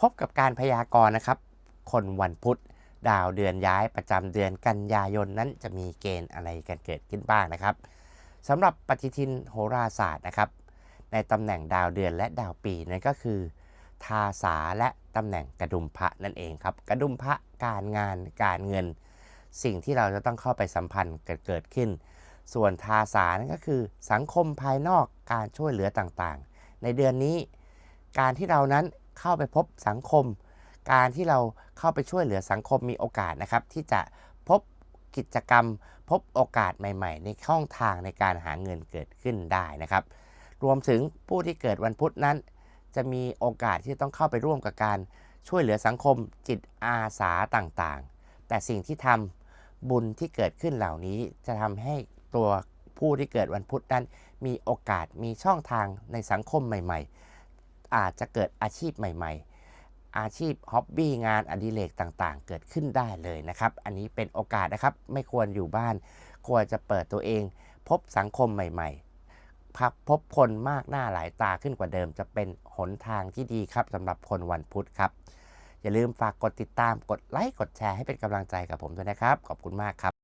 พบกับการพยากรณ์นะครับ คนวันพุธดาวเดือนย้ายประจำเดือนกันยายนนั้นจะมีเกณฑ์อะไรกันเกิดขึ้นบ้างนะครับสำหรับปฏิทินโหราศาสตร์นะครับ ในตำแหน่งดาวเดือนและดาวปีนั่นก็คือ ทาสาและตำแหน่งกระดุมพระนั่นเองครับ กระดุมพระการงานการเงิน สิ่งที่เราจะต้องเข้าไปสัมพันธ์เกิดเกิดขึ้น ส่วนทาสานั่นก็คือ สังคมภายนอกการช่วยเหลือต่างๆ ในเดือนนี้ การที่เรานั้น เข้าไปพบสังคม การที่เราเข้าไปช่วยเหลือสังคมมีโอกาสนะครับ ที่จะพบกิจกรรม พบโอกาสใหม่ ๆ ในช่องทางในการหาเงินเกิดขึ้นได้นะครับ รวมถึงผู้ที่เกิดวันพุธนั้น จะมีโอกาสที่ต้องเข้าไปร่วมกับการช่วยเหลือสังคมจิตอาสาต่างๆ แต่สิ่งที่ทำบุญที่เกิดขึ้นเหล่านี้จะทำให้ตัวผู้ที่เกิดวันพุธนั้น มีโอกาสมีช่องทางในสังคมใหม่ ๆ อาจจะเกิดอาชีพใหม่ ๆ อาชีพฮ็อบบี้งานอดิเรกต่างๆ เกิดขึ้นได้เลยนะครับ อันนี้เป็นโอกาสนะครับ ไม่ควรอยู่บ้าน ควรจะเปิดตัวเอง พบสังคมใหม่ ๆพับพบคนมากหน้าหลายตาขึ้นกว่าเดิม จะเป็นหนทางที่ดีครับสำหรับคนวันพุธครับ อย่าลืมฝากกดติดตาม กดไลค์ กดแชร์ให้เป็นกำลังใจกับผมด้วยนะครับ ขอบคุณมากครับ